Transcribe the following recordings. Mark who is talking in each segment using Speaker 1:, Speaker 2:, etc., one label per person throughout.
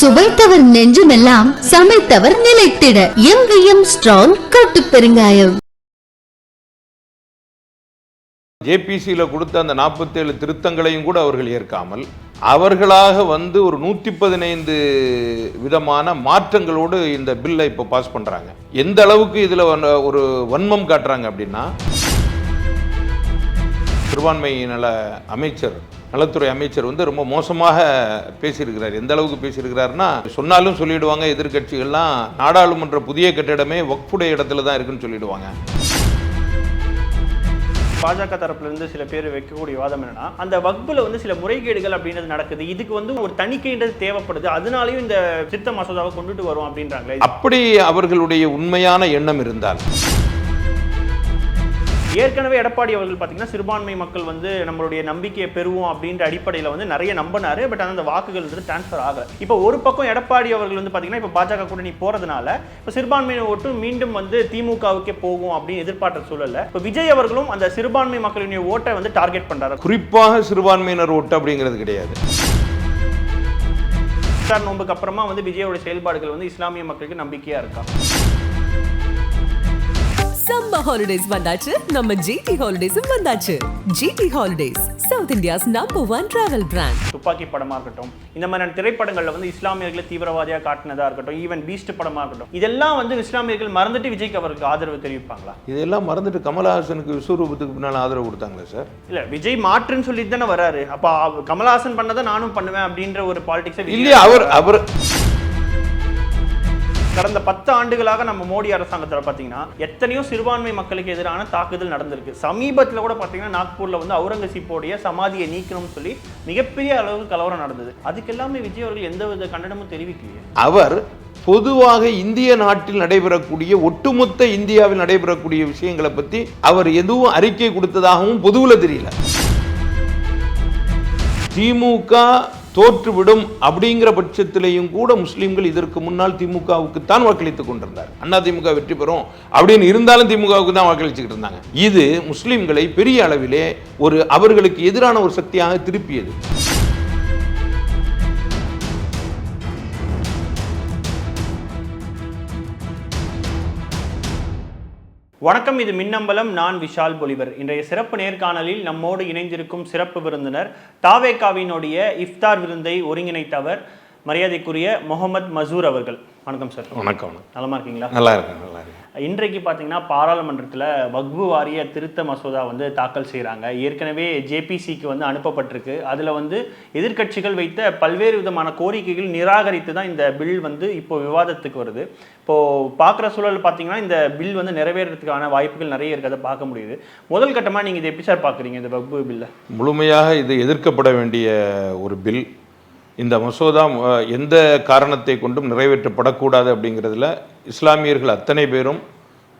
Speaker 1: சுவைத்தவர் நெஞ்சுமெல்லாம் சமைத்தவர் நிலைத்திட. எங்கேயும் ஸ்ட்ராங் கட்டு பெருங்காயம்.
Speaker 2: ஜேபிசியில் கொடுத்த அந்த நாற்பத்தேழு திருத்தங்களையும் கூட அவர்கள் ஏற்காமல் அவர்களாக வந்து ஒரு நூற்றி பதினைந்து விதமான மாற்றங்களோடு இந்த பில்லை இப்போ பாஸ் பண்ணுறாங்க எந்த அளவுக்கு இதில் ஒரு வன்மம் காட்டுறாங்க அப்படின்னா சிறுபான்மை நல அமைச்சர் நலத்துறை அமைச்சர் வந்து ரொம்ப மோசமாக பேசியிருக்கிறார். எந்த அளவுக்கு பேசியிருக்கிறாருன்னா சொன்னாலும் சொல்லிடுவாங்க எதிர்க்கட்சிகள்லாம் நாடாளுமன்ற புதிய கட்டிடமே வக்ஃபுடைய இடத்துல தான் இருக்குன்னு சொல்லிடுவாங்க.
Speaker 3: பாஜக தரப்புல இருந்து சில பேர் வைக்கக்கூடிய வாதம் என்னன்னா அந்த வக்புல வந்து சில முறைகேடுகள் அப்படின்றது நடக்குது. இதுக்கு வந்து ஒரு தணிக்கைன்றது தேவைப்படுது. அதனாலயும் இந்த சித்த மசோதாவை கொண்டுட்டு வரும் அப்படின்றாங்களே.
Speaker 2: அப்படி அவர்களுடைய உண்மையான எண்ணம் இருந்தால்.
Speaker 3: ஏற்கனவே எடப்பாடி அவர்கள் பார்த்தீங்கன்னா சிறுபான்மை மக்கள் வந்து நம்மளுடைய நம்பிக்கையை பெறுவோம் அப்படின்ற அடிப்படையில் வந்து நிறைய நம்பினாரு. பட் ஆனால் அந்த வாக்குகள் வந்து டிரான்ஸ்ஃபர் ஆகல. இப்போ ஒரு பக்கம் எடப்பாடி அவர்கள் வந்து பார்த்தீங்கன்னா இப்போ பாஜக கூட்டணி போறதுனால இப்போ சிறுபான்மையின ஓட்டு மீண்டும் வந்து திமுகவுக்கே போகும் அப்படின்னு எதிர்பார்த்த சூழல்ல இப்போ விஜய் அவர்களும் அந்த சிறுபான்மை மக்களுடைய ஓட்டை வந்து டார்கெட் பண்றாரு?
Speaker 2: குறிப்பாக சிறுபான்மையினர் ஓட்டு அப்படிங்கிறது கிடையாது.
Speaker 3: நோன்புக்கு அப்புறமா வந்து விஜயோட செயல்பாடுகள் வந்து இஸ்லாமிய மக்களுக்கு நம்பிக்கையா இருக்கா?
Speaker 4: சம்மர் ஹாலிடேஸ் வந்தாச்சு. நம்ம ஜிடி ஹாலிடேஸும் வந்தாச்சு. GT holidays South India's number one travel brand
Speaker 3: Thuppakki படமா இருக்கட்டும் இந்த மாதிரியான திரைப்படங்கள்ல வந்து இஸ்லாமியர்களை தீவிரவாதியா காட்டினதா இருக்கட்டும் ஈவன் பீஸ்ட் படமா இருக்கட்டும் இதெல்லாம் வந்து இஸ்லாமியர்கள் மறந்துட்டு விஜய்க்கு அவருக்கு ஆதரவு தெரிவிப்பாங்களா?
Speaker 2: இதெல்லாம் மறந்துட்டு கமலஹாசனுக்கு விஸ்வரூபத்துக்கு பின்னால் ஆதரவு கொடுத்தாங்களே சார்.
Speaker 3: இல்ல விஜய் மாற்றுன்னு சொல்லிட்டு தானே வராரு. அப்ப கமலஹாசன் பண்ணதை நானும் பண்ணுவேன் அப்படின்ற ஒரு பாலிடிக்ஸ்
Speaker 2: இல்லையா அவர் அவர்
Speaker 3: கடந்த பத்து ஆண்டுகளாக நம்ம மோடி அரசாங்கத்தில் பார்த்தீங்கன்னா எத்தனையோ சிறுபான்மை மக்களுக்கு எதிரான தாக்குதல் நடந்திருக்கு. சமீபத்தில் கூட பார்த்தீங்கன்னா நாக்பூரில் வந்து அவுரங்கசீப்போடைய சமாதியை நீக்கணும்னு சொல்லி மிகப்பெரிய அளவு கலவரம் நடந்தது. அதுக்கு எல்லாமே விஜய் அவர்கள் எந்தவித கண்டனமும் தெரிவிக்கலையே.
Speaker 2: அவர் பொதுவாக இந்திய நாட்டில் நடைபெறக்கூடிய ஒட்டுமொத்த இந்தியாவில் நடைபெறக்கூடிய விஷயங்களை பற்றி அவர் எதுவும் அறிக்கை கொடுத்ததாகவும் பொதுவில் தெரியல. திமுக தோற்றுவிடும் அப்படிங்கிற பட்சத்திலையும் கூட முஸ்லீம்கள் இதற்கு முன்னால் திமுகவுக்கு தான் வாக்களித்துக் கொண்டிருந்தார். அண்ணா திமுக வெற்றி பெறும் அப்படின்னு இருந்தாலும் திமுகவுக்கு தான் வாக்களிச்சுக்கிட்டு இருந்தாங்க. இது முஸ்லிம்களை பெரிய அளவிலே ஒரு அவர்களுக்கு எதிரான ஒரு சக்தியாக திருப்பியது.
Speaker 3: வணக்கம் இது மின்னம்பலம் நான் விஷால் பொலிவர். இன்றைய சிறப்பு நேர்காணலில் நம்மோடு இணைந்திருக்கும் சிறப்பு விருந்தினர் தாவேகாவினுடைய இஃப்தார் விருந்தை ஒருங்கிணைத்தவர் மரியாதைக்குரிய முகமது மசூர் அவர்கள். வணக்கம் சார்.
Speaker 2: வணக்கம்.
Speaker 3: நலமா இருக்கீங்களா?
Speaker 2: நல்லா இருக்கேன் நல்லா இருக்கேன்.
Speaker 3: இன்றைக்கு பார்த்தீங்கன்னா பாராளுமன்றத்தில் வக்பு வாரிய திருத்த மசோதா வந்து தாக்கல் செய்கிறாங்க ஏற்கனவே ஜேபிசிக்கு வந்து அனுப்பப்பட்டிருக்கு. அதில் வந்து எதிர்க்கட்சிகள் வைத்த பல்வேறு விதமான கோரிக்கைகள் நிராகரித்து தான் இந்த பில் வந்து இப்போ விவாதத்துக்கு வருது. இப்போது பார்க்குற சூழல் பார்த்தீங்கன்னா இந்த பில் வந்து நிறைவேறதுக்கான வாய்ப்புகள் நிறைய இருக்கிறத பார்க்க முடியுது. முதல் கட்டமாக நீங்கள் இதை எப்படி சார் பார்க்குறீங்க இந்த வக்பு பில்லை?
Speaker 2: முழுமையாக இது எதிர்க்கப்பட வேண்டிய ஒரு பில். இந்த மசோதா எந்த காரணத்தை கொண்டும் நிறைவேற்றப்படக்கூடாது அப்படிங்கிறதுல இஸ்லாமியர்கள் அத்தனை பேரும்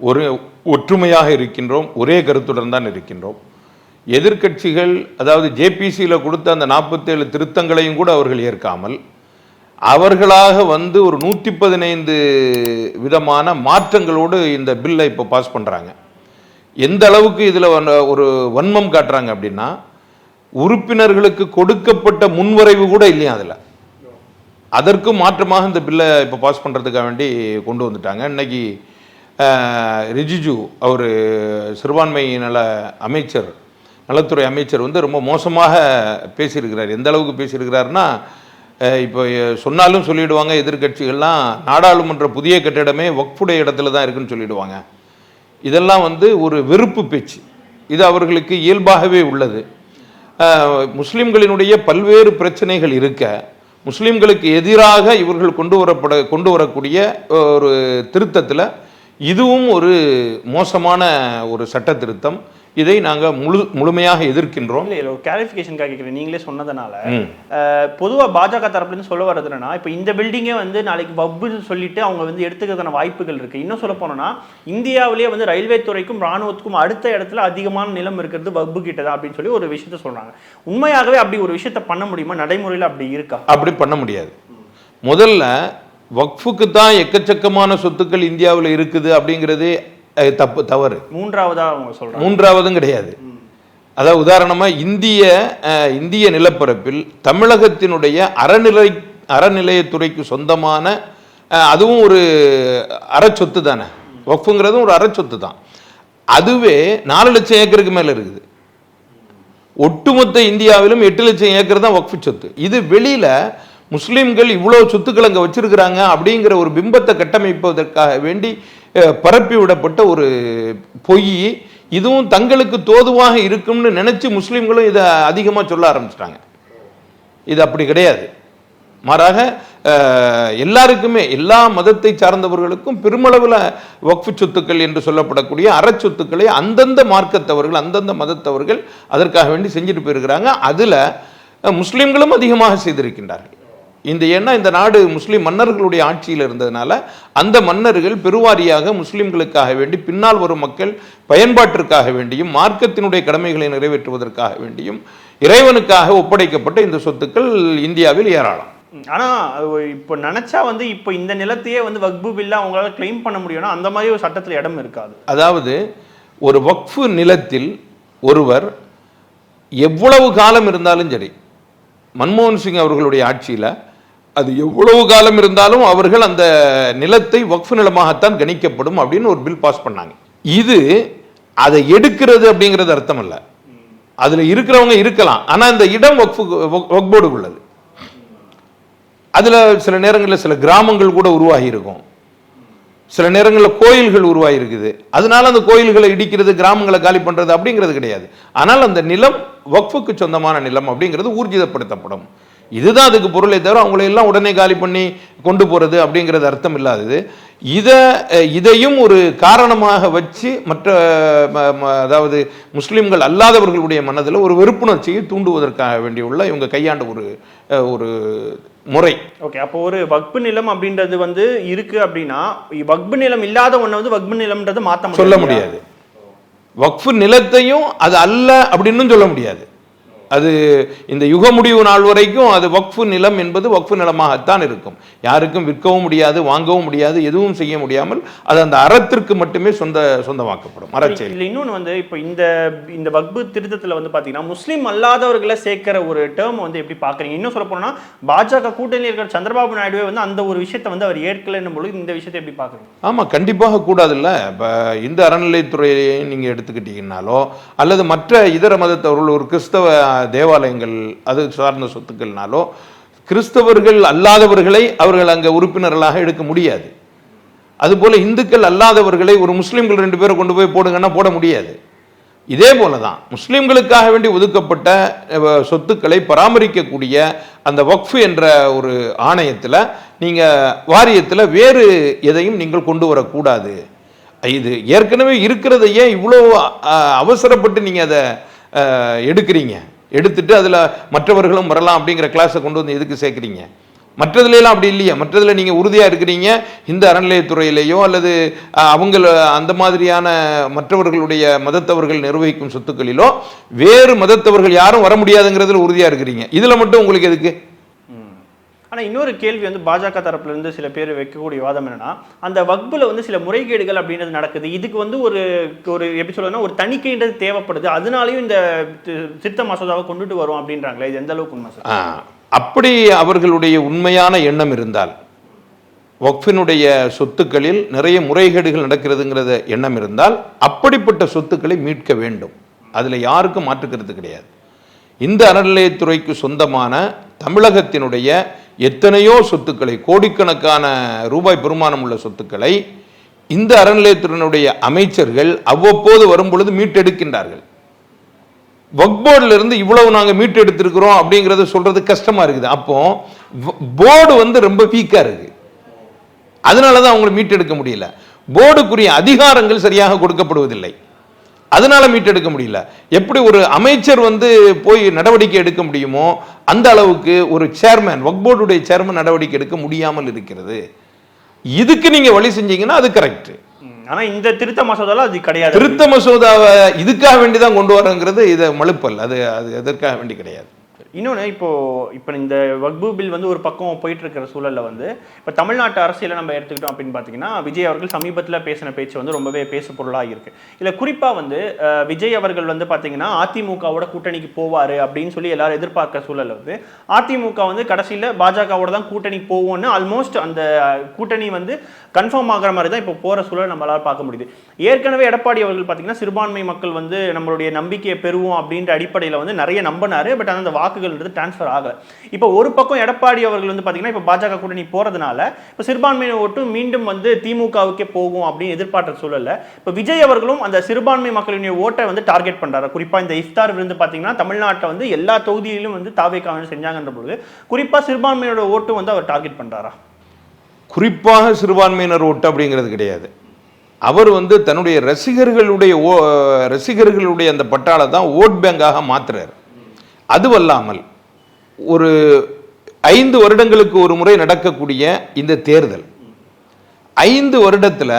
Speaker 2: ஒரு ஒற்றுமையாக இருக்கின்றோம் ஒரே கருத்துடன் தான் இருக்கின்றோம். எதிர்க்கட்சிகள் அதாவது ஜேபிசியில் கொடுத்த அந்த நாற்பத்தேழு திருத்தங்களையும் கூட அவர்கள் ஏற்காமல் அவர்களாக வந்து ஒரு நூற்றி பதினைந்து விதமான மாற்றங்களோடு இந்த பில்லை இப்போ பாஸ் பண்ணுறாங்க எந்த அளவுக்கு இதில் ஒரு வன்மம் காட்டுறாங்க அப்படின்னா உறுப்பினர்களுக்கு கொடுக்கப்பட்ட முன்வரைவு கூட இல்லையா அதில்? அதற்கும் மாற்றமாக இந்த பில்லை இப்போ பாஸ் பண்ணுறதுக்காக வேண்டி கொண்டு வந்துட்டாங்க. இன்னைக்கு ரிஜிஜு அவர் சிறுபான்மை நல அமைச்சர் நலத்துறை அமைச்சர் வந்து ரொம்ப மோசமாக பேசியிருக்கிறார். எந்த அளவுக்கு பேசியிருக்கிறாருன்னா இப்போ சொன்னாலும் சொல்லிடுவாங்க எதிர்க்கட்சிகள்லாம் நாடாளுமன்ற புதிய கட்டிடமே வக்ஃபுடைய இடத்துல தான் இருக்குன்னு சொல்லிடுவாங்க. இதெல்லாம் வந்து ஒரு வெறுப்பு பேச்சு. இது அவர்களுக்கு இயல்பாகவே உள்ளது. முஸ்லிம்களினுடைய பல்வேறு பிரச்சனைகள் இருக்க முஸ்லிம்களுக்கு எதிராக இவர்கள் கொண்டு வரப்பட கொண்டு வரக்கூடிய ஒரு திருத்தத்தில் இதுவும் ஒரு மோசமான ஒரு சட்ட திருத்தம் இதை நாங்கள் முழு முழுமையாக எதிர்க்கின்றோம்.
Speaker 3: இல்லை இல்லை ஒரு கிளாரிஃபிகேஷனுக்காக கேட்குறேன் நீங்களே சொன்னதுனால. பொதுவாக பாஜக தரப்புலேருந்து சொல்ல வர்றது என்னன்னா இப்போ இந்த பில்டிங்கே வந்து நாளைக்கு வப்புன்னு சொல்லிட்டு அவங்க வந்து எடுத்துக்கிறதுக்கான வாய்ப்புகள் இருக்கு. இன்னும் சொல்ல போனோம்னா இந்தியாவிலேயே வந்து ரயில்வே துறைக்கும் ராணுவத்துக்கும் அடுத்த இடத்துல அதிகமான நிலம் இருக்கிறது வப்பு கிட்ட தான் அப்படின்னு சொல்லி ஒரு விஷயத்த சொல்றாங்க. உண்மையாகவே அப்படி ஒரு விஷயத்த பண்ண முடியுமா? நடைமுறையில் அப்படி இருக்கா?
Speaker 2: அப்படி பண்ண முடியாது. முதல்ல வக்ஃபுக்கு தான் எக்கச்சக்கமான சொத்துக்கள் இந்தியாவில் இருக்குது அப்படிங்கிறது தப்பு தவறு.
Speaker 3: மூன்றாவதா அவங்க சொல்றாங்க.
Speaker 2: மூன்றாவதும் கிடையாது. அதாவது உதாரணமா இந்திய இந்திய நிலப்பரப்பில் தமிழகத்தினுடைய அறநிலை அறநிலையத்துறைக்கு சொந்தமான அதுவும் ஒரு அறச்சொத்து தானே. வக்ஃபுங்கிறதும் ஒரு அறச்சொத்து தான். அதுவே நாலு லட்சம் ஏக்கருக்கு மேல இருக்குது. ஒட்டுமொத்த இந்தியாவிலும் எட்டு லட்சம் ஏக்கர் தான் வக்ஃபு சொத்து. இது வெளியில முஸ்லிம்கள் இவ்வளவு சொத்துக்கள் அங்க வச்சிருக்கிறாங்க அப்படிங்கிற ஒரு பிம்பத்தை கட்டமைப்பதற்காக வேண்டி பரப்பி விடப்பட்ட ஒரு பொய். இதுவும் தங்களுக்கு தோதுவாக இருக்கும்னு நினைச்சு முஸ்லீம்களும் இதை அதிகமாக சொல்ல ஆரம்பிச்சிட்டாங்க. இது அப்படி கிடையாது. மாறாக எல்லாருக்குமே எல்லா மதத்தை சார்ந்தவர்களுக்கும் பெருமளவில் வக்ஃபு சொத்துக்கள் என்று சொல்லப்படக்கூடிய அறச்சொத்துக்களை அந்தந்த மார்க்கத்தவர்கள் அந்தந்த மதத்தவர்கள் அதற்காக வேண்டி செஞ்சுட்டு போயிருக்கிறாங்க. அதில் முஸ்லீம்களும் அதிகமாக செய்திருக்கின்றார்கள். இந்த ஏன்னா இந்த நாடு முஸ்லிம் மன்னர்களுடைய ஆட்சியில் இருந்ததுனால அந்த மன்னர்கள் பெருவாரியாக முஸ்லிம்களுக்காக வேண்டி பின்னால் வரும் மக்கள் பயன்பாட்டிற்காக வேண்டியும் மார்க்கத்தினுடைய கடமைகளை நிறைவேற்றுவதற்காக வேண்டியும் இறைவனுக்காக ஒப்படைக்கப்பட்ட இந்த சொத்துக்கள் இந்தியாவில் ஏராளம்.
Speaker 3: ம், ஆனா அது இப்போ நினைச்சா வந்து இப்போ இந்த நிலத்தையே வந்து வக்பு பில்லா அவங்களால கிளைம் பண்ண முடியும்னா அந்த மாதிரி ஒரு சட்டத்துல இடம் இருக்காது.
Speaker 2: அதாவது ஒரு வக்ஃபு நிலத்தில் ஒருவர் எவ்வளவு காலம் இருந்தாலும் சரி மன்மோகன் சிங் அவர்களுடைய ஆட்சியில அது எவ்வளவு காலம் இருந்தாலும் அவர்கள் அந்த நிலத்தை வக்ஃபு நிலமாகத்தான் கணிக்கப்படும் அப்படின்னு ஒரு பில் பாஸ் பண்ணாங்க. இது அதை எடுக்கிறது அப்படிங்கிறது அர்த்தம் இல்ல. அதுல இருக்கிறவங்க இருக்கலாம். ஆனா இந்த இடம் வக்ஃபு வக்போர்டு உள்ளது. அதுல சில நேரங்களில் சில கிராமங்கள் கூட உருவாகி இருக்கும். சில நேரங்களில் கோயில்கள் உருவாகி இருக்குது. அதனால அந்த கோயில்களை இடிக்கிறது கிராமங்களை காலி பண்றது அப்படிங்கிறது கிடையாது. ஆனால் அந்த நிலம் வக்ஃபுக்கு சொந்தமான நிலம் அப்படிங்கிறது ஊர்ஜிதப்படுத்தப்படும். இதுதான் அதுக்கு பொருளை தவிர அவங்களை எல்லாம் உடனே காலி பண்ணி கொண்டு போறது அப்படிங்கிறது அர்த்தம் இல்லாதது. இதை இதையும் ஒரு காரணமாக வச்சு மற்ற அதாவது முஸ்லிம்கள் அல்லாதவர்களுடைய மனதில் ஒரு வெறுப்புணர்ச்சியை தூண்டுவதற்காக வேண்டியுள்ள இவங்க கையாண்ட ஒரு ஒரு முறை.
Speaker 3: ஓகே அப்போ ஒரு வக்பு நிலம் அப்படின்றது வந்து இருக்கு அப்படின்னா வக்பு நிலம் இல்லாத ஒண்ணை வந்து வக்பு நிலம்ன்றது மாத்த
Speaker 2: சொல்ல
Speaker 3: முடியாது
Speaker 2: முடியாது. வக்ஃபு நிலத்தையும் அது அல்ல அப்படின்னு சொல்ல முடியாது. அது இந்த யுக முடிவு நாள் வரைக்கும் அது வக்ஃபு நிலம் என்பது வக்ஃபு நிலமாகத்தான் இருக்கும். யாருக்கும் விற்கவும் முடியாது வாங்கவும் முடியாது எதுவும் செய்ய முடியாமல் அது அந்த அறத்திற்கு மட்டுமே சொந்த சொந்தமாக்கப்படும். அறச்செயல்.
Speaker 3: இதுல இன்னொன்னு வந்து இப்போ இந்த இந்த வக்பு திருத்தத்துல வந்து பாத்தீங்கன்னா முஸ்லீம் அல்லாதவர்களை சேர்க்கிற ஒரு டேர்ம் வந்து எப்படி பாக்குறீங்க? இன்னும் சொல்ல போனா பாஜக கூட்டணியில் இருக்கிற சந்திரபாபு நாயுடுவே வந்து அந்த ஒரு விஷயத்தை வந்து அவர் ஏற்கலைன்னும் பொழுது இந்த விஷயத்தை எப்படி பாக்குறீங்க?
Speaker 2: ஆமா கண்டிப்பாக கூடாதுல்ல. இப்போ இந்த அறநிலைத்துறையை நீங்க எடுத்துக்கிட்டீங்கன்னாலோ அல்லது மற்ற இதர மதத்தவர்கள் ஒரு கிறிஸ்தவ தேவாலயங்கள் அது சார்ந்த சொத்துக்கள்னாலோ கிறிஸ்தவர்கள் அல்லாதவர்களை அவர்கள் அங்க உறுப்பினர்களாக எடுக்க முடியாது. அதுபோல இந்துக்கள் அல்லாதவர்களை ஒரு முஸ்லீம்கள் ரெண்டு பேரை கொண்டு போய் போடுங்கன்னா போட முடியாது. இதே போல தான் முஸ்லீம்களுக்காக வேண்டி ஒதுக்கப்பட்ட சொத்துக்களை பராமரிக்கக்கூடிய அந்த வக்ஃபு என்ற ஒரு ஆணையத்தில் நீங்கள் வாரியத்தில் வேறு எதையும் நீங்கள் கொண்டு வரக்கூடாது. இது ஏற்கனவே இருக்கிறதையே இவ்வளோ அவசரப்பட்டு நீங்கள் அதை எடுக்கிறீங்க? எடுத்துட்டு அதில் மற்றவர்களும் வரலாம் அப்படிங்கிற கிளாஸை கொண்டு வந்து எதுக்கு சேர்க்குறீங்க? மற்றதுலாம் அப்படி இல்லையா. மற்றதில் நீங்கள் உறுதியாக இருக்கிறீங்க. இந்த அறநிலையத்துறையிலேயோ அல்லது அவங்கள அந்த மாதிரியான மற்றவர்களுடைய மதத்தவர்கள் நிர்வகிக்கும் சொத்துக்களிலோ வேறு மதத்தவர்கள் யாரும் வர முடியாதுங்கிறதுல உறுதியாக இருக்கிறீங்க. இதில் மட்டும் உங்களுக்கு எதுக்கு?
Speaker 3: ஆனால் இன்னொரு கேள்வி வந்து பாஜக தரப்புலேருந்து சில பேர் வைக்கக்கூடிய வாதம் என்னென்னா அந்த வக்பில் வந்து சில முறைகேடுகள் அப்படின்றது நடக்குது. இதுக்கு வந்து ஒரு ஒரு எப்படி சொல்றதுன்னா ஒரு தணிக்கைன்றது தேவைப்படுது. அதனாலையும் இந்த சித்த மசோதாவை கொண்டுட்டு வரும் அப்படின்றாங்களே. இது எந்த அளவுக்கு உண்மை சார்?
Speaker 2: அப்படி அவர்களுடைய உண்மையான எண்ணம் இருந்தால் வக்ஃபினுடைய சொத்துக்களில் நிறைய முறைகேடுகள் நடக்கிறதுங்கிறத எண்ணம் இருந்தால் அப்படிப்பட்ட சொத்துக்களை மீட்க வேண்டும். அதில் யாருக்கும் மாற்றுக்கிறது கிடையாது. இந்த அறநிலையத்துறைக்கு சொந்தமான தமிழகத்தினுடைய எத்தனையோ சொத்துக்களை கோடிக்கணக்கான ரூபாய் பெருமானம் உள்ள சொத்துக்களை இந்த அறநிலையத்துறையினுடைய அமைச்சர்கள் அவ்வப்போது வரும் பொழுது மீட்டெடுக்கின்றார்கள். வக்போர்டுல இருந்து இவ்வளவு நாங்கள் மீட்டு எடுத்திருக்கிறோம் சொல்றது கஷ்டமா இருக்குது. அப்போ போர்டு வந்து ரொம்ப வீக்கா இருக்கு. அதனாலதான் அவங்களை மீட்டெடுக்க முடியல. போர்டுக்குரிய அதிகாரங்கள் சரியாக கொடுக்கப்படுவதில்லை. அதனால மீட்டெடுக்க முடியல. எப்படி ஒரு அமைச்சர் வந்து போய் நடவடிக்கை எடுக்க முடியுமோ அந்த அளவுக்கு ஒரு சேர்மேன் வக்போர்டுடைய சேர்மன் நடவடிக்கை எடுக்க முடியாமல் இருக்கிறது. இதுக்கு நீங்க வழி செஞ்சீங்கன்னா அது கரெக்ட்.
Speaker 3: ஆனா இந்த திருத்த மசோதால அது கிடையாது.
Speaker 2: திருத்த மசோதாவை இதுக்காக வேண்டி தான் கொண்டு வரங்கிறது இதை மழுப்பல். அது அது எதற்காக வேண்டி கிடையாது.
Speaker 3: இன்னொன்று இப்போது இப்போ இந்த வக்பு பில் வந்து ஒரு பக்கம் போயிட்டுருக்கிற சூழலில் வந்து இப்போ தமிழ்நாட்டு அரசியலை நம்ம எடுத்துக்கிட்டோம் அப்படின்னு பார்த்தீங்கன்னா விஜய் அவர்கள் சமீபத்தில் பேசின பேச்சு வந்து ரொம்பவே பேசு பொருளாக இருக்குது இல்லை குறிப்பாக வந்து விஜய் அவர்கள் வந்து பார்த்தீங்கன்னா அதிமுகவோட கூட்டணிக்கு போவார் அப்படின்னு சொல்லி எல்லாரும் எதிர்பார்க்க சூழலில் வந்து அதிமுக வந்து கடைசியில் பாஜகவோட தான் கூட்டணி போவோம்னு ஆல்மோஸ்ட் அந்த கூட்டணி வந்து கன்ஃபார்ம் ஆகிற மாதிரி தான் இப்போ போகிற சூழல் நம்மளால் பார்க்க முடியுது. ஏற்கனவே எடப்பாடி அவர்கள் பார்த்தீங்கன்னா சிறுபான்மை மக்கள் வந்து நம்மளுடைய நம்பிக்கையை பெறுவோம் அப்படின்ற அடிப்படையில் வந்து நிறைய நம்பினார். பட் அந்த வாக்குகள்ன்றது டிரான்ஸ்ஃபர் ஆகல. இப்போ ஒரு பக்கம் எடப்பாடி அவர்கள் வந்து பார்த்தீங்கன்னா இப்போ பாஜக கூட்டணி போகிறதுனால இப்போ சிறுபான்மையின ஓட்டு மீண்டும் வந்து திமுகவுக்கே போகும் அப்படின்னு எதிர்பார்த்த சூழல்ல இப்போ விஜய் அவர்களும் அந்த சிறுபான்மை மக்களுடைய ஓட்டை வந்து டார்கெட் பண்ணுறாரு குறிப்பாக இந்த இஃப்தார் விருந்து பார்த்தீங்கன்னா தமிழ்நாட்டை வந்து எல்லா தொகுதியிலும் வந்து தாவேக்கா செஞ்சாங்கன்ற பொழுது குறிப்பாக சிறுபான்மையோட ஓட்டு வந்து அவர் டார்கெட் பண்ணுறாரா
Speaker 2: குறிப்பாக சிறுபான்மையினர் ஓட்டு அப்படிங்கிறது கிடையாது. அவர் வந்து தன்னுடைய ரசிகர்களுடைய ஓ ரசிகர்களுடைய அந்த பட்டாளை தான் ஓட் பேங்காக மாத்துறாரு. அதுவல்லாமல் ஒரு ஐந்து வருடங்களுக்கு ஒரு முறை நடக்கக்கூடிய இந்த தேர்தல். ஐந்து வருடத்தில்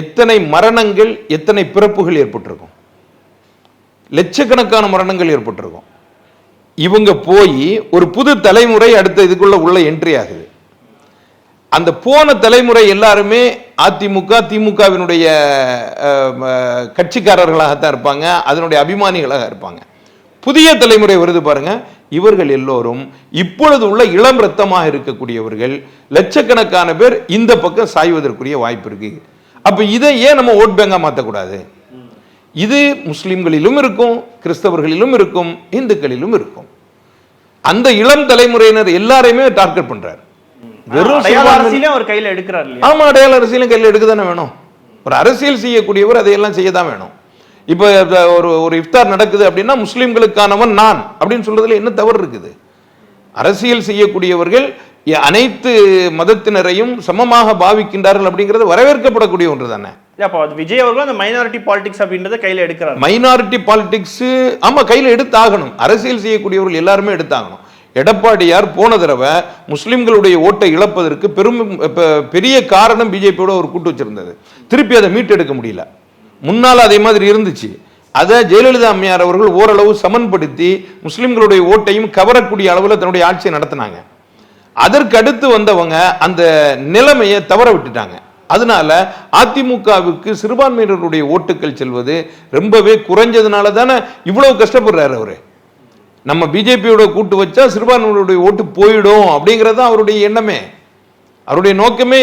Speaker 2: எத்தனை மரணங்கள் எத்தனை பிறப்புகள் ஏற்பட்டிருக்கும்? லட்சக்கணக்கான மரணங்கள் ஏற்பட்டிருக்கும். இவங்க போய் ஒரு புது தலைமுறை அடுத்த இதுக்குள்ள உள்ள என்ட்ரி ஆகுது. அந்த போன தலைமுறை எல்லாருமே அதிமுக திமுகவினுடைய கட்சிக்காரர்களாகத்தான் இருப்பாங்க. அதனுடைய அபிமானிகளாக இருப்பாங்க. புதிய தலைமுறை வருது பாருங்க. இவர்கள் எல்லோரும் இப்பொழுது உள்ள இளம் ரத்தமாக இருக்கக்கூடியவர்கள் லட்சக்கணக்கான பேர் இந்த பக்கம் சாய்வதற்குரிய வாய்ப்பு இருக்கு. அப்ப இதை ஏன் நம்ம ஓட் பேங்கா மாற்றக்கூடாது இது முஸ்லிம்களிலும் இருக்கும் கிறிஸ்தவர்களிலும் இருக்கும் இந்துக்களிலும் இருக்கும். அந்த இளம் தலைமுறையினர் எல்லாரையுமே டார்கெட் பண்றாரு. வெறும்
Speaker 3: அரசியலையும் அவர் கையில எடுக்கிறார் இல்லையா?
Speaker 2: ஆமா அடையாள அரசியலும் கையில் எடுக்க தானே வேணும். ஒரு அரசியல் செய்யக்கூடியவர் அதையெல்லாம் செய்ய தான் வேணும். இப்போ ஒரு ஒரு இஃப்தார் நடக்குது அப்படின்னா முஸ்லிம்களுக்கானவன் நான் அப்படின்னு சொல்றதுல என்ன தவறு இருக்குது? அரசியல் செய்யக்கூடியவர்கள் அனைத்து மதத்தினரையும் சமமாக பாவிக்கின்றார்கள் அப்படிங்கிறது வரவேற்கப்படக்கூடிய ஒன்று தானே
Speaker 3: விஜய் அவர்களும் அந்த மைனாரிட்டி பாலிடிக்ஸ் அப்படின்றத கையில எடுக்கிறார்.
Speaker 2: மைனாரிட்டி பாலிடிக்ஸ் ஆமா கையில் எடுத்தாகணும். அரசியல் செய்யக்கூடியவர்கள் எல்லாருமே எடுத்தாகணும். எடப்பாடியார் போன தடவை முஸ்லிம்களுடைய ஓட்டை இழப்பதற்கு பெரும் பெரிய காரணம் பிஜேபியோட ஒரு கூட்டு வச்சிருந்தது. திருப்பி அதை மீட்டெடுக்க முடியல. முன்னால் அதே மாதிரி இருந்துச்சு. அதை ஜெயலலிதா அம்மையார் அவர்கள் ஓரளவு சமன்படுத்தி முஸ்லிம்களுடைய ஓட்டையும் கவரக்கூடிய அளவில் தன்னுடைய ஆட்சியை நடத்தினாங்க. அதற்கு அடுத்து வந்தவங்க அந்த நிலைமையை தவற விட்டுட்டாங்க. அதனால அதிமுகவுக்கு சிறுபான்மையினருடைய ஓட்டுக்கள் செல்வது ரொம்பவே குறைஞ்சதுனால தானே இவ்வளவு கஷ்டப்படுறாரு அவரு. நம்ம பிஜேபியோட கூட்டு வச்சா சிறுபான்மையினருடைய ஓட்டு போயிடும் அப்படிங்கிறது அவருடைய எண்ணமே. அவருடைய நோக்கமே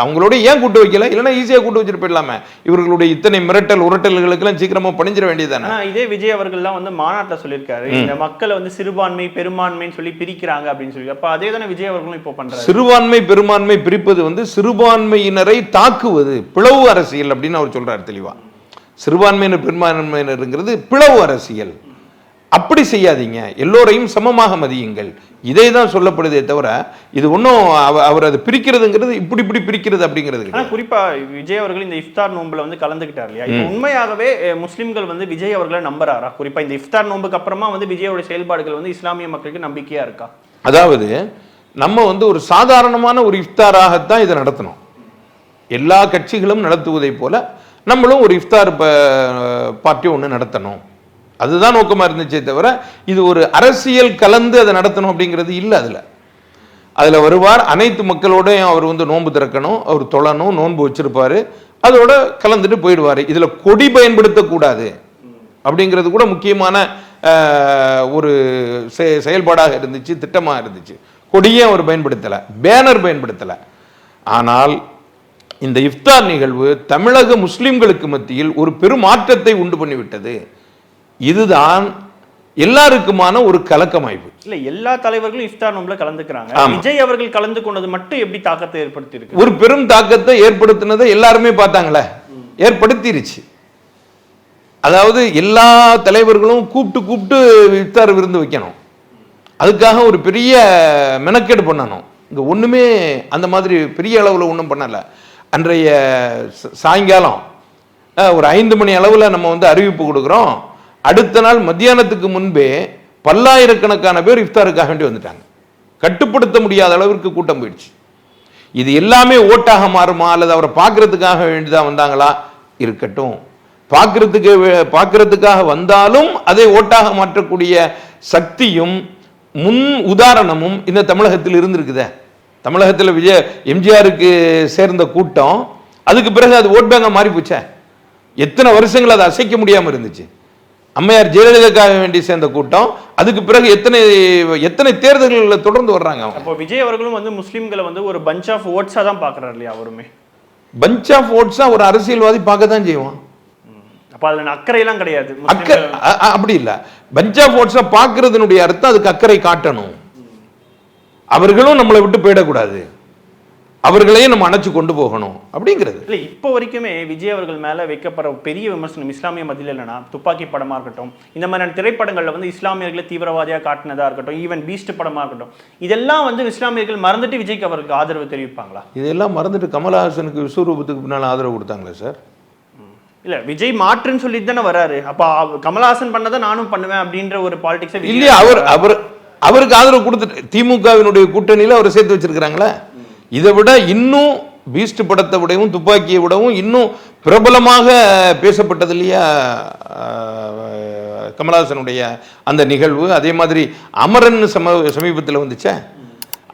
Speaker 2: அவங்களோட ஏன் கூட்டு வைக்கல? இல்லைன்னா ஈஸியாக கூட்டு வச்சுட்டு போயிடலாமே. இவர்களுடைய இத்தனை மிரட்டல் உரட்டல்களுக்கெல்லாம் சீக்கிரமா பணிஞ்சிட வேண்டியதானே
Speaker 3: இதே விஜய் அவர்கள்லாம் வந்து மாநாட்டுல சொல்லியிருக்காரு. இந்த மக்களை வந்து சிறுபான்மை பெரும்பான்மைன்னு சொல்லி பிரிக்கிறாங்க அப்படின்னு சொல்லி. அப்ப அதே தானே விஜய் அவர்களும் இப்போ பண்றாரு?
Speaker 2: சிறுபான்மை பெரும்பான்மை பிரிப்பது வந்து சிறுபான்மையினரை தாக்குவது பிளவு அரசியல் அப்படின்னு அவர் சொல்றாரு தெளிவா. சிறுபான்மையினர் பெரும்பான்மையினருங்கிறது பிளவு அரசியல். அப்படி செய்யாதீங்க. எல்லோரையும் சமமாக மதியுங்கள். இதை தான் சொல்லப்படுதே தவிர இது ஒன்றும் அவர் அது பிரிக்கிறதுங்கிறது இப்படி இப்படி பிரிக்கிறது அப்படிங்கிறது
Speaker 3: ஆனா
Speaker 2: கிடையாது.
Speaker 3: குறிப்பா விஜய் அவர்கள் இந்த இஃப்தார் நோன்புல வந்து கலந்துக்கிட்டார் இல்லையா? இப்போ உண்மையாகவே முஸ்லிம்கள் வந்து விஜய் அவர்களை நம்புறாரா? குறிப்பா இந்த இஃப்தார் நோன்புக்கு அப்புறமா வந்து விஜயோட செயல்பாடுகள் வந்து இஸ்லாமிய மக்களுக்கு நம்பிக்கையா இருக்கா?
Speaker 2: அதாவது நம்ம வந்து ஒரு சாதாரணமான ஒரு இஃப்தாராகத்தான் இதை நடத்தணும். எல்லா கட்சிகளும் நடத்துவதை போல நம்மளும் ஒரு இஃப்தார் பார்ட்டி ஒன்று நடத்தணும். அதுதான் நோக்கமாக இருந்துச்சே தவிர இது ஒரு அரசியல் கலந்து அதை நடத்தணும் அப்படிங்கிறது இல்லை அதில். அதில் வருவார் அனைத்து மக்களோடையும் அவர் வந்து நோன்பு திறக்கணும் அவர் தொழணும் நோன்பு வச்சிருப்பார் அதோட கலந்துட்டு போயிடுவார். இதில் கொடி பயன்படுத்தக்கூடாது அப்படிங்கிறது கூட முக்கியமான ஒரு செ- செயல்பாடாக இருந்துச்சு திட்டமாக இருந்துச்சு. கொடியே அவர் பயன்படுத்தலை பேனர் பயன்படுத்தலை. ஆனால் இந்த இஃப்தார் நிகழ்வு தமிழக முஸ்லிம்களுக்கு மத்தியில் ஒரு பெரும் மாற்றத்தை உண்டு பண்ணிவிட்டது. இதுதான் எல்லாருக்குமான ஒரு கலக்கமாய்வு
Speaker 3: இல்ல எல்லா தலைவர்களும் இஃப்தார் நோன்புல கலந்துக்கிறாங்க. விஜய் அவர்கள் கலந்து கொண்டது மட்டும் எப்படி தாக்கத்தை ஏற்படுத்தி இருக்கு
Speaker 2: ஒரு பெரும் தாக்கத்தை ஏற்படுத்தினதை எல்லாருமே பார்த்தாங்களே. ஏற்படுத்திருச்சு. அதாவது எல்லா தலைவர்களும் கூப்பிட்டு கூப்பிட்டு இஃப்தார் விருந்து வைக்கணும். அதுக்காக ஒரு பெரிய மெனக்கேடு பண்ணணும். இங்க ஒண்ணுமே அந்த மாதிரி பெரிய அளவுல ஒன்றும் பண்ணல. அன்றைய சாயங்காலம் ஒரு ஐந்து மணி அளவுல நம்ம வந்து அறிவிப்பு கொடுக்குறோம். அடுத்த நாள் மத்தியானத்துக்கு முன்பே பல்லாயிரக்கணக்கான பேர் இஃப்தாருக்காக வேண்டி வந்துட்டாங்க. கட்டுப்படுத்த முடியாத அளவிற்கு கூட்டம் போயிடுச்சு. இது எல்லாமே ஓட்டாக மாறுமா அல்லது அவரை பார்க்கறதுக்காக வேண்டிதான் வந்தாங்களா? இருக்கட்டும். பார்க்கறதுக்கு பார்க்கறதுக்காக வந்தாலும் அதை ஓட்டாக மாற்றக்கூடிய சக்தியும் முன் உதாரணமும் இந்த தமிழகத்தில் இருந்திருக்குதே. தமிழகத்தில் விஜய எம்ஜிஆருக்கு சேர்ந்த கூட்டம் அதுக்கு பிறகு அது ஓட் பேங்காக மாறி போச்சே எத்தனை வருஷங்கள் அதை அசைக்க முடியாமல் இருந்துச்சு. அம்மையார் ஜெயலலிதாக்காக வேண்டி சேர்ந்த கூட்டம். அதுக்கு பிறகு எத்தனை எத்தனை தேர்தல்களில் தொடர்ந்து வர்றாங்க அவங்க?
Speaker 3: அப்போ விஜய் அவர்களும் வந்து முஸ்லீம்களை வந்து ஒரு பஞ்ச் ஆஃப் ஓட்ஸா தான் பாக்குறாரு இல்லையா அவருமே?
Speaker 2: பஞ்ச் ஆஃப் ஓட்ஸா ஒரு அரசியல்வாதி பார்க்க தான் செய்வான்.
Speaker 3: அப்ப அதுல அக்கறையெல்லாம் கிடையாது.
Speaker 2: அக்கறை அப்படி இல்ல. பஞ்ச் ஆஃப் ஓட்ஸா பார்க்கறதுனுடைய அர்த்தம் அதுக்கு அக்கறை காட்டணும். அவர்களும் நம்மளை விட்டு போயிடக்கூடாது. அவர்களையும் நம்ம அணைச்சு கொண்டு போகணும் அப்படிங்கிறது.
Speaker 3: இல்ல இப்போ வரைக்குமே விஜய் அவர்கள் மேல வைக்கப்படுற பெரிய விமர்சனம் இஸ்லாமிய மத்தியில் என்னன்னா துப்பாக்கி படமா இருக்கட்டும் இந்த மாதிரியான திரைப்படங்கள்ல வந்து இஸ்லாமியர்களை தீவிரவாதியா காட்டினதா இருக்கட்டும் ஈவன் பீஸ்ட் படமா இருக்கட்டும் இதெல்லாம் வந்து இஸ்லாமியர்கள் மறந்துட்டு விஜய்க்கு அவருக்கு ஆதரவு தெரிவிப்பாங்களா?
Speaker 2: இதெல்லாம் மறந்துட்டு கமலஹாசனுக்கு விஸ்வரூபத்துக்கு பின்னால் ஆதரவு கொடுத்தாங்களே சார்?
Speaker 3: இல்ல விஜய் மாற்றுன்னு சொல்லிட்டு தானே வராரு. அப்ப கமலஹாசன் பண்ணதை நானும் பண்ணுவேன் அப்படின்ற ஒரு பாலிடிக்ஸ்
Speaker 2: இல்லையா அவர் அவர் அவருக்கு ஆதரவு கொடுத்துட்டு திமுகவினுடைய கூட்டணியில அவர் சேர்த்து வச்சிருக்கிறாங்களே? இதை விட இன்னும் பீஸ்ட் படத்தை விடவும் துப்பாக்கியை விடவும் இன்னும் பிரபலமாக பேசப்பட்டது இல்லையா கமலஹாசனுடைய அந்த நிகழ்வு. அதே மாதிரி அமரன் சம சமீபத்தில் வந்துச்சே?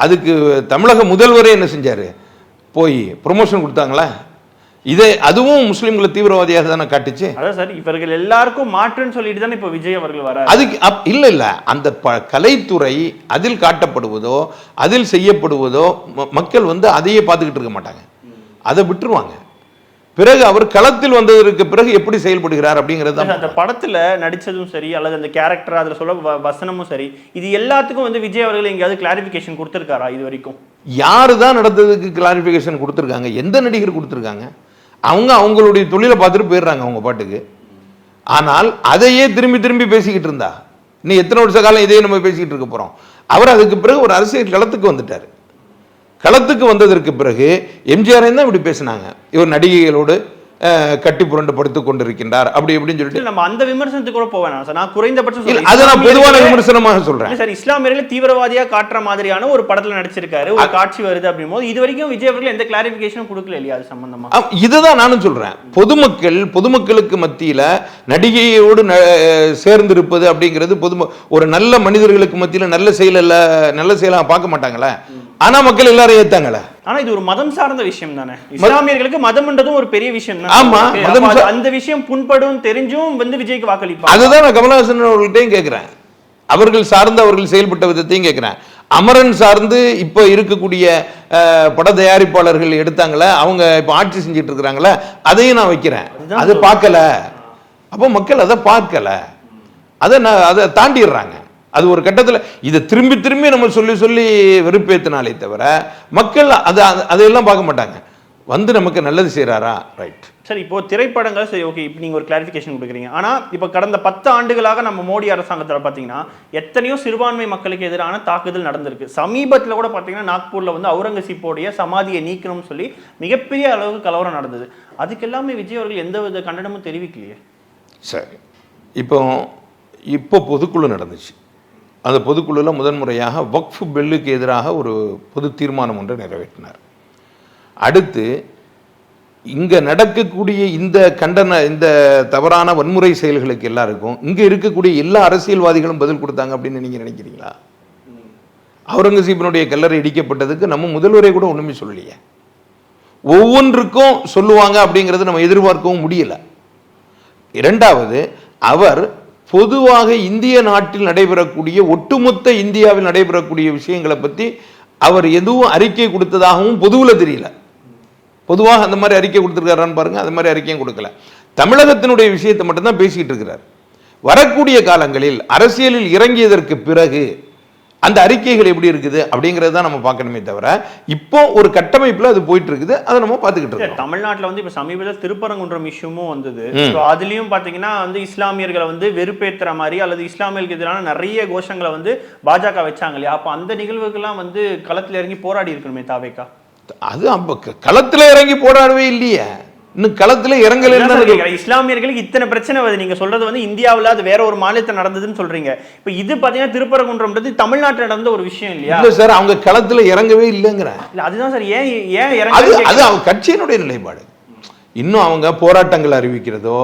Speaker 2: அதுக்கு தமிழக முதல்வரே என்ன செஞ்சார்? போய் ப்ரொமோஷன் கொடுத்தாங்களா? இதை அதுவும் முஸ்லிம்களை தீவிரவாதியாக தானே காட்டுச்சு?
Speaker 3: அதான் சார் இவர்கள் எல்லாருக்கும் மாற்றுன்னு சொல்லிட்டு தானே இப்போ விஜய் அவர்கள் வராரு.
Speaker 2: அதுக்கு அப் இல்ல இல்ல. அந்த ப கலைத்துறை அதில் காட்டப்படுவதோ அதில் செய்யப்படுவதோ மக்கள் வந்து அதையே பார்த்துக்கிட்டு இருக்க மாட்டாங்க. அதை விட்டுருவாங்க. பிறகு அவர் களத்தில் வந்ததற்கு பிறகு எப்படி செயல்படுகிறார் அப்படிங்கிறது
Speaker 3: அந்த படத்துல நடிச்சதும் சரி அல்லது அந்த கேரக்டர் அதுல சொல்ல வசனமும் சரி இது எல்லாத்துக்கும் வந்து விஜய் அவர்கள் எங்கேயாவது கிளாரிபிகேஷன் கொடுத்திருக்காரா இது வரைக்கும்?
Speaker 2: யாரு தான் நடந்ததுக்கு கிளாரிஃபிகேஷன் கொடுத்துருக்காங்க? எந்த நடிகர் கொடுத்துருக்காங்க? அவங்க அவங்களுடைய தொழிலை பார்த்துட்டு போயிடுறாங்க அவங்க பாட்டுக்கு. ஆனால் அதையே திரும்பி திரும்பி பேசிக்கிட்டு இருந்தா. இன்னும் எத்தனை வருஷ காலம் இதையே நம்ம பேசிக்கிட்டு இருக்க போகிறோம் அவர் அதுக்கு பிறகு ஒரு அரசியல் களத்துக்கு வந்துட்டார். களத்துக்கு வந்ததற்கு பிறகு எம்ஜிஆர் தான் இப்படி பேசினாங்க? இவர் நடிகைகளோடு கட்டி புரண்டு படுத்துக் கொண்டிருக்கின்றார். அப்படி இப்படின்னு சொல்லிட்டு
Speaker 3: நம்ம அந்த விமர்சனத்துக்கு கூட போவேன் சார் நான் குறைந்தபட்சம்.
Speaker 2: அதை நான் பொதுவான விமர்சனமாக சொல்றேன்.
Speaker 3: சார் இஸ்லாமியர்களை தீவிரவாதியா காட்டுற மாதிரியான ஒரு படத்துல நடிச்சிருக்காரு. ஒரு காட்சி வருது அப்படின் போது இது வரைக்கும் விஜய் அவர்கள் எந்த கிளாரிபிகேஷனும் கொடுக்கல இல்லையா அது சம்பந்தமா?
Speaker 2: இதுதான் நானும் சொல்றேன். பொதுமக்கள் பொதுமக்களுக்கு மத்தியில நடிகையோடு ந- சேர்ந்திருப்பது அப்படிங்கிறது பொது ஒரு நல்ல மனிதர்களுக்கு மத்தியில நல்ல செயல் நல்ல செயலா பார்க்க மாட்டாங்களே. ஆனா மக்கள் எல்லாரும் ஏத்தாங்களே
Speaker 3: ஆனா இது ஒரு மதம் சார்ந்த விஷயம் தானே. இஸ்லாமியர்களுக்கு மதம்ன்றதும் ஒரு பெரிய விஷயம் தானே.
Speaker 2: ஆமா,
Speaker 3: அந்த விஷயம் புண்படும் தெரிஞ்சும் வந்து விஜய்க்கு வாக்களிப்பாங்க.
Speaker 2: அதுதான் நான் கமலஹாசன் அவர்கள்ட்டையும் கேட்கிறேன் அவர்கள் சார்ந்து அவர்கள் செயல்பட்ட விதத்தையும் கேட்கிறேன் அமரன் சார்ந்து இப்போ இருக்கக்கூடிய பட தயாரிப்பாளர்கள் எடுத்தாங்களே அவங்க இப்போ ஆட்சி செஞ்சுட்டு இருக்கிறாங்களே அதையும் நான் வைக்கிறேன். அதை பார்க்கல. அப்போ மக்கள் அதை பார்க்கல. அதை நான் அதை தாண்டிடுறாங்க. அது ஒரு கட்டத்தில் இதை திரும்பி திரும்பி நம்ம சொல்லி சொல்லி வெறுப்பேத்தினாலே தவிர மக்கள் அதை அதை- அதையெல்லாம் பார்க்க மாட்டாங்க. வந்து நமக்கு நல்லது செய்கிறாரா ரைட்
Speaker 3: சரி இப்போ திரைப்படங்கள் சரி ஓகே இப்போ நீங்க ஒரு கிளாரிஃபிகேஷன் கொடுக்குறீங்க. ஆனா இப்போ கடந்த பத்து ஆண்டுகளாக நம்ம மோடி அரசாங்கத்துல பாத்தீங்கன்னா எத்தனையோ சிறுபான்மை மக்களுக்கு எதிரான தாக்குதல் நடந்திருக்கு. சமீபத்துல கூட பாத்தீங்கன்னா நாக்பூர்ல வந்து அவுரங்கசீப்போடைய சமாதியை நீக்கணும்னு சொல்லி மிகப்பெரிய அளவுக்கு கலவரம் நடந்தது. அதுக்கு எல்லாமே விஜய் அவர்கள் எந்த வித கண்டனமும் தெரிவிக்கலையே.
Speaker 2: சரி. இப்போ இப்போ பொதுக்குழு நடந்துச்சு. அந்த பொதுக்குழுல முதன்முறையாக வக்ஃப் பில்லுக்கு எதிராக ஒரு பொது தீர்மானம் ஒன்றை நிறைவேற்றினார். அடுத்து இங்கே நடக்கக்கூடிய இந்த கண்டன இந்த தவறான வன்முறை செயல்களுக்கு எல்லாருக்கும் இங்கே இருக்கக்கூடிய எல்லா அரசியல்வாதிகளும் பதில் கொடுத்தாங்க அப்படின்னு நீங்கள் நினைக்கிறீங்களா? அவுரங்கசீப்பினுடைய கல்லறை இடிக்கப்பட்டதுக்கு நம்ம முதல்வரே கூட ஒன்றுமே சொல்லலையே. ஒவ்வொன்றுக்கும் சொல்லுவாங்க அப்படிங்கிறது நம்ம எதிர்பார்க்கவும் முடியல. இரண்டாவது அவர் பொதுவாக இந்திய நாட்டில் நடைபெறக்கூடிய ஒட்டுமொத்த இந்தியாவில் நடைபெறக்கூடிய விஷயங்களை பற்றி அவர் எதுவும் அறிக்கை கொடுத்ததாகவும் பொதுவில் தெரியல. பொதுவாக அந்த மாதிரி அறிக்கை கொடுத்துருக்காரான்னு பாருங்க அந்த மாதிரி அறிக்கையும் கொடுக்கல. தமிழகத்தினுடைய விஷயத்தை மட்டும்தான் பேசிக்கிட்டு இருக்கிறார். வரக்கூடிய காலங்களில் அரசியலில் இறங்கியதற்கு பிறகு அந்த அறிக்கைகள் எப்படி இருக்குது அப்படிங்கிறது தான் நம்ம பார்க்கணுமே தவிர இப்போ ஒரு கட்டமைப்பில் அது போயிட்டு இருக்குது அதை நம்ம பார்த்துக்கிட்டு இருக்கோம்.
Speaker 3: தமிழ்நாட்டுல வந்து இப்ப சமீபத்தில் திருப்பரங்குன்றம் இஷ்யூமும் வந்தது. So, அதுலயும் பாத்தீங்கன்னா வந்து இஸ்லாமியர்களை வந்து வெறுப்பேத்துற மாதிரி அல்லது இஸ்லாமியர்களுக்கு எதிரான நிறைய கோஷங்களை வந்து பாஜக வச்சாங்க இல்லையா? அப்ப அந்த நிகழ்வுகள்லாம் வந்து களத்துல இறங்கி போராடி இருக்கணுமே தாவேக்கா.
Speaker 2: அது அப்ப களத்துல இறங்கி போராடவே இல்லையே. இன்னும் களத்துல இறங்கல.
Speaker 3: இஸ்லாமியர்களுக்கு இத்தனை பிரச்சனை வருது. நீங்க சொல்றது வந்து இந்தியாவுல அது வேற ஒரு மாநிலத்தில் நடந்ததுன்னு சொல்றீங்க. இப்ப இது பாத்தீங்கன்னா திருப்பரங்குன்றம்ன்றது தமிழ்நாட்டுல நடந்த ஒரு விஷயம் இல்லையா?
Speaker 2: இல்ல சார் அவங்க களத்துல இறங்கவே இல்லைங்கிறேன்
Speaker 3: இல்ல அதுதான் சார். ஏன் ஏன் இறங்க
Speaker 2: அது அவங்க கட்சியினுடைய நிலைப்பாடு. இன்னும் அவங்க போராட்டங்கள் அறிவிக்கிறதோ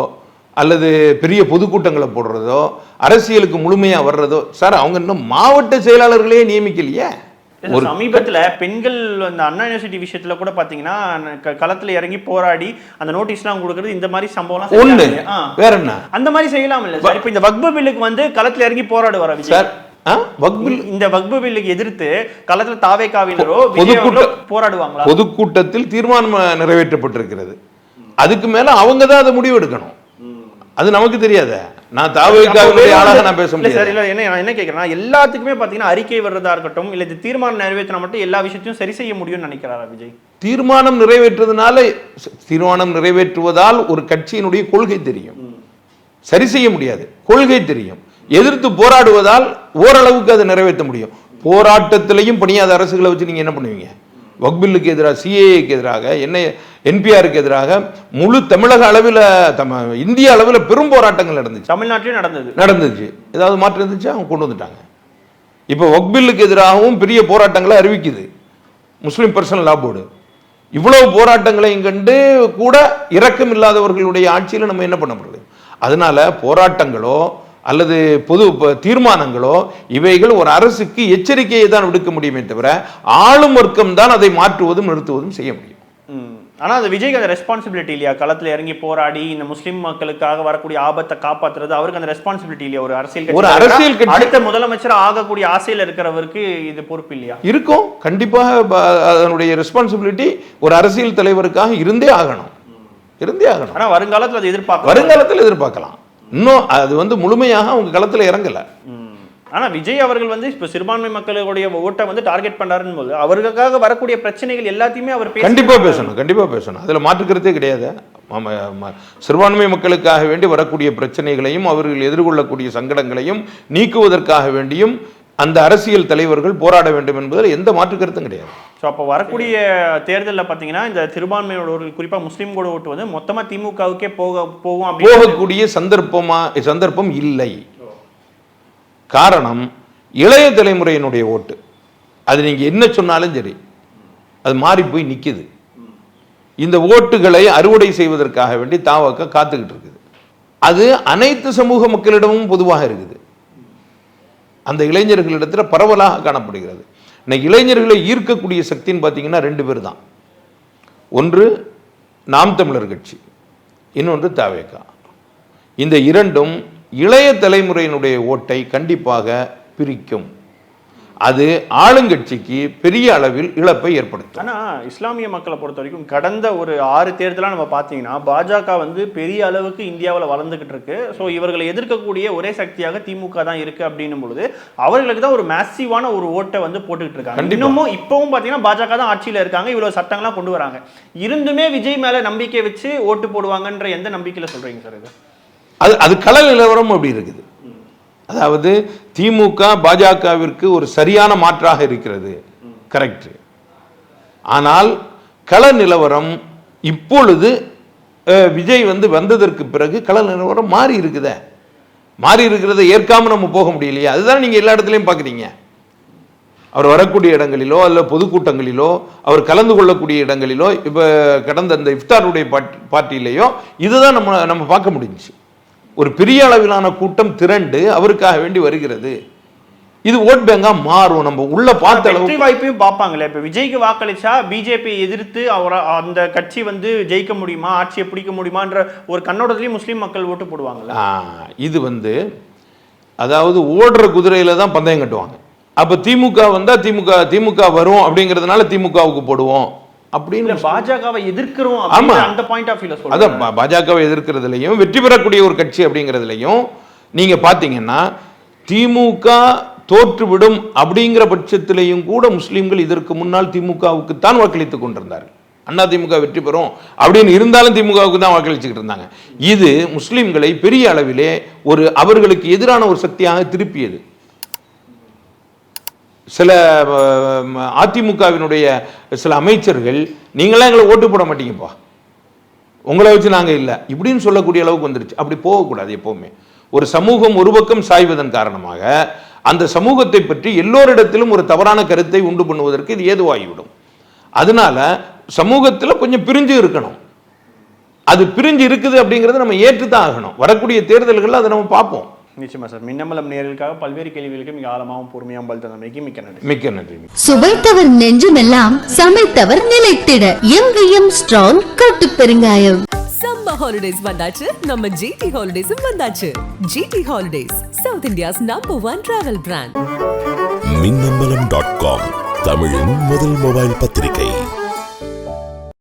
Speaker 2: அல்லது பெரிய பொதுக்கூட்டங்களை போடுறதோ அரசியலுக்கு முழுமையா வர்றதோ சார் அவங்க இன்னும் மாவட்ட செயலாளர்களே நியமிக்கலையே.
Speaker 3: இல்ல, சமீபத்துல பெண்கள் அந்த அண்ணா யூனிவர்சிட்டி விஷயத்துல கூட பாத்தீங்கன்னா க- களத்துல இறங்கி போராடி அந்த நோட்டீஸ்லாம் கொடுக்கறது இந்த மாதிரி சம்பவம்லாம்? ஆ.
Speaker 2: வேற என்ன?
Speaker 3: அந்த மாதிரி செய்யலாம் இல்ல சார். இப்போ இந்த வக்பு பில்லுக்கு வந்து களத்துல இறங்கி போராடுவாரா விஜய்.
Speaker 2: சார்
Speaker 3: இந்த வக்பு பில்லுக்கு எதிர்த்து களத்துல
Speaker 2: பொதுக்கூட்ட-
Speaker 3: போராடுவாங்களா?
Speaker 2: பொதுக்கூட்டத்தில் தீர்மானம் நிறைவேற்றப்பட்டிருக்கிறது. அதுக்கு மேல அவங்க தான் அதை முடிவு எடுக்கணும் அது நமக்கு தெரியாத. நான் தாவேக்காவினுடைய ஆளாக நான் பேச
Speaker 3: இல்ல சார்
Speaker 2: முடியாது.
Speaker 3: இல்ல என்ன நான் என்ன கேக்குறேன்னா எல்லாத்துக்குமே பாத்தீங்கன்னா அறிக்கை வர்றதா இருக்கட்டும் இல்ல இது தீர்மானம் நிறைவேற்றினா மட்டும் எல்லா விஷயத்தையும் சரி செய்ய முடியும்னு நினைக்கிறாரா விஜய்?
Speaker 2: தீர்மானம் நிறைவேற்றுவதனால தீர்மானம் நிறைவேற்றுவதால் ஒரு கட்சியினுடைய கொள்கை தெரியும். சரி செய்ய முடியாது. கொள்கை தெரியும். எதிர்த்து போராடுவதால் ஓரளவுக்கு அதை நிறைவேற்ற முடியும். போராட்டத்திலையும் பணியாத அரசுகளை வச்சு நீங்க என்ன பண்ணுவீங்க? வக்பில்லுக்கு எதிராக சிஏஏக்கு எதிராக என்ன என்பிஆருக்கு எதிராக முழு தமிழக அளவில் தம இந்திய அளவில் பெரும் போராட்டங்கள் நடந்துச்சு.
Speaker 3: தமிழ்நாட்டிலும் நடந்தது.
Speaker 2: நடந்துச்சு. ஏதாவது மாற்றம் இருந்துச்சு அவங்க கொண்டு வந்துட்டாங்க. இப்போ ஒக்பில்லுக்கு எதிராகவும் பெரிய போராட்டங்களை அறிவிக்குது. Muslim personal law board. இவ்வளவு போராட்டங்களையும் கண்டு கூட இரக்கம் இல்லாதவர்களுடைய ஆட்சியில் நம்ம என்ன பண்ண முடியும்? அதனால போராட்டங்களோ அல்லது பொது தீர்மானங்களோ இவைகள் ஒரு அரசுக்கு எச்சரிக்கையை தான் விடுக்க முடியுமே தவிர ஆளும் வர்க்கம் தான் அதை மாற்றுவதும் நிறுத்துவதும் செய்ய முடியும்.
Speaker 3: ஆனா அது விஜய்க்கு அந்த ரெஸ்பான்சிபிலிட்டி இல்லையா? களத்துல இறங்கி போராடி இந்த முஸ்லிம் மக்களுக்காக வரக்கூடிய ஆபத்தை காப்பாத்துறது அவருக்கு அந்த ரெஸ்பான்சிபிலிட்டி இல்லையா? ஒரு அரசியல்
Speaker 2: ஒரு அரசியல் கட்சி-
Speaker 3: அடுத்த முதலமைச்சர் ஆகக்கூடிய ஆசையில இருக்கிறவருக்கு இது பொறுப்பு இல்லையா?
Speaker 2: இருக்கும். கண்டிப்பாக அதனுடைய ரெஸ்பான்சிபிலிட்டி ஒரு அரசியல் தலைவருக்காக இருந்தே ஆகணும். இருந்தே ஆகணும்.
Speaker 3: ஆனா வருங்காலத்துல அது எதிர்பார்க்க
Speaker 2: வருங்காலத்தில் எதிர்பார்க்கலாம். இன்னும் அது வந்து முழுமையாக அவங்க களத்தில் இறங்கல
Speaker 3: ம். ஆனா விஜய் அவர்கள் வந்து இப்ப சிறுபான்மை மக்களுடைய ஓட்டை வந்து டார்கெட் பண்றாருன்னு போது அவர்களுக்காக வரக்கூடிய பிரச்சனைகள் எல்லாத்தையுமே அவர் பேசி-
Speaker 2: கண்டிப்பா பேசணும் கண்டிப்பா பேசணும் அதுல மாற்றுக்கிறதே கிடையாது. சிறுபான்மை மக்களுக்காக வேண்டி வரக்கூடிய பிரச்சனைகளையும் அவர்கள் எதிர்கொள்ளக்கூடிய சங்கடங்களையும் நீக்குவதற்காக வேண்டியும் அந்த அரசியல் தலைவர்கள் போராட வேண்டும் என்பதில் எந்த மாற்று கருத்தும் கிடையாது.
Speaker 3: ஸோ அப்போ வரக்கூடிய தேர்தலில் பார்த்தீங்கன்னா இந்த சிறுபான்மையோட குறிப்பா முஸ்லீம் கூட ஓட்டு வந்து மொத்தமா திமுகவுக்கே போக போகும்
Speaker 2: போகக்கூடிய சந்தர்ப்பமா சந்தர்ப்பம் இல்லை. காரணம் இளைய தலைமுறையினுடைய ஓட்டு. அது நீங்க என்ன சொன்னாலும் சரி அது மாறி போய் நிக்குது. இந்த ஓட்டுகளை அறுவடை செய்வதற்காக வேண்டி தாவக்க காத்துக்கிட்டு இருக்குது. அது அனைத்து சமூக மக்களிடமும் பொதுவாக இருக்குது. அந்த இளைஞர்களிடத்தில் பரவலாக காணப்படுகிறது. இன்னைக்கு இளைஞர்களை ஈர்க்கக்கூடிய சக்தின்னு பார்த்தீங்கன்னா ரெண்டு பேர் தான். ஒன்று நாம் தமிழர் கட்சி. இன்னொன்று தாவேகா இந்த இரண்டும் இளைய தலைமுறையினுடைய ஓட்டை கண்டிப்பாக பிரிக்கும். அது ஆளுங்கட்சிக்கு பெரிய அளவில் இழப்பை ஏற்படுத்தும்.
Speaker 3: ஆனா இஸ்லாமிய மக்களை பொறுத்த வரைக்கும் கடந்த ஒரு ஆறு தேர்தலாக நம்ம பார்த்தீங்கன்னா பாஜக வந்து பெரிய அளவுக்கு இந்தியாவில் வளர்ந்துகிட்டு இருக்கு. ஸோ இவர்களை எதிர்க்கக்கூடிய ஒரே சக்தியாக திமுக தான் இருக்கு அப்படின்னும் பொழுது அவர்களுக்கு தான் ஒரு மேசிவான ஒரு ஓட்டை வந்து போட்டுக்கிட்டு இருக்காங்க. இன்னமும் இப்பவும் பார்த்தீங்கன்னா பாஜக தான் ஆட்சியில் இருக்காங்க. இவ்வளவு சட்டங்கள்லாம் கொண்டு வராங்க. இருந்துமே விஜய் மேல நம்பிக்கை வச்சு ஓட்டு போடுவாங்கன்ற எந்த நம்பிக்கையில சொல்றீங்க சார் இது?
Speaker 2: அது அது கள நிலவரம் அப்படி இருக்குது. அதாவது திமுக பாஜகவிற்கு ஒரு சரியான மாற்றாக இருக்கிறது. கரெக்ட் ஆனால் கள நிலவரம் இப்பொழுது விஜய் வந்து வந்ததற்கு பிறகு கள நிலவரம் மாறி இருக்குதே. மாறி இருக்கிறத ஏற்காம நம்ம போக முடியலையா. அதுதான் நீங்கள் எல்லா இடத்துலையும் பார்க்குறீங்க அவர் வரக்கூடிய இடங்களிலோ அல்ல பொதுக்கூட்டங்களிலோ அவர் கலந்து கொள்ளக்கூடிய இடங்களிலோ இப்போ கடந்த அந்த இஃப்தாருடைய பாட் பார்ட்டியிலேயோ இதுதான் நம்ம நம்ம பார்க்க முடிஞ்சுச்சு. ஒரு பெரிய அளவிலான கூட்டம் திரண்டு அவருக்காக வேண்டி வருகிறது. இது ஓட் பேங்கா மாறும். நம்ம உள்ள பார்த்த
Speaker 3: வெற்றி வாய்ப்பையும் பார்ப்பாங்களே இப்ப விஜய்க்கு வாக்களிச்சா பிஜேபி எதிர்த்து அவர அந்த கட்சி வந்து ஜெயிக்க முடியுமா ஆட்சியை பிடிக்க முடியுமான்ற ஒரு கண்ணோட்டத்திலயும் முஸ்லீம் மக்கள் ஓட்டு போடுவாங்கல்ல.
Speaker 2: ஆ, இது வந்து அதாவது ஓடுற குதிரையில தான் பந்தயம் கட்டுவாங்க. அப்ப திமுக வந்தா திமுக திமுக வரும் அப்படிங்கிறதுனால திமுகவுக்கு போடுவோம். அப்படின்னு
Speaker 3: பாஜகவை எதிர்க்கிறோம்
Speaker 2: ஆமா.
Speaker 3: அந்த பாயிண்ட் ஆஃப் வியூல
Speaker 2: அதான் பாஜகவை எதிர்க்கிறதுலையும் வெற்றி பெறக்கூடிய ஒரு கட்சி அப்படிங்கிறதுலையும் நீங்க பாத்தீங்கன்னா திமுக தோற்றுவிடும் அப்படிங்கிற பட்சத்திலையும் கூட முஸ்லிம்கள் இதற்கு முன்னால் திமுகவுக்கு தான் வாக்களித்துக் கொண்டிருந்தார்கள். அண்ணா திமுக வெற்றி பெறும் அப்படின்னு இருந்தாலும் திமுகவுக்கு தான் வாக்களிச்சுக்கிட்டு இருந்தாங்க. இது முஸ்லிம்களை பெரிய அளவிலே ஒரு அவர்களுக்கு எதிரான ஒரு சக்தியாக திருப்பியது. சில அதிமுகவினுடைய சில அமைச்சர்கள் நீங்களாம் எங்களை ஓட்டு போட மாட்டீங்கப்பா. உங்களை வச்சு நாங்கள் இல்லை. இப்படின்னு சொல்லக்கூடிய அளவுக்கு வந்துருச்சு. அப்படி போகக்கூடாது எப்போவுமே. ஒரு சமூகம் ஒரு பக்கம் சாய்வதன் காரணமாக அந்த சமூகத்தை பற்றி எல்லோரிடத்திலும் ஒரு தவறான கருத்தை உண்டு பண்ணுவதற்கு இது ஏதுவாகிவிடும். அதனால சமூகத்தில் கொஞ்சம் பிரிஞ்சு இருக்கணும். அது பிரிஞ்சு இருக்குது அப்படிங்கிறத நம்ம ஏற்று தான் ஆகணும். வரக்கூடிய தேர்தல்களில் அதை நம்ம பார்ப்போம்.
Speaker 3: நிச்சயமா சார். மின்னம்பலம் நேர்களுக்காக பல்வேறு கேள்விகளுக்கு மிக ஆழமாகவும் பொறுமையாகவும் பதில் தந்தமைக்கு மிக்க நன்றி.
Speaker 2: மிக்க நன்றி.
Speaker 1: சுவைத்தவர் நெஞ்சமெல்லாம் சமைத்தவர் நிலைத்திட. எங்கேயும் ஸ்ட்ராங் கட்டு பெருங்காயம்
Speaker 4: சம்மர் ஹாலிடேஸ் வந்தாச்சு. நம்ம ஜிடி ஹாலிடேஸும் வந்தாச்சு. GT holidays South India's number one travel brand
Speaker 5: Minnambalam dot com தமிழின் முதல் மொபைல் பத்திரிகை.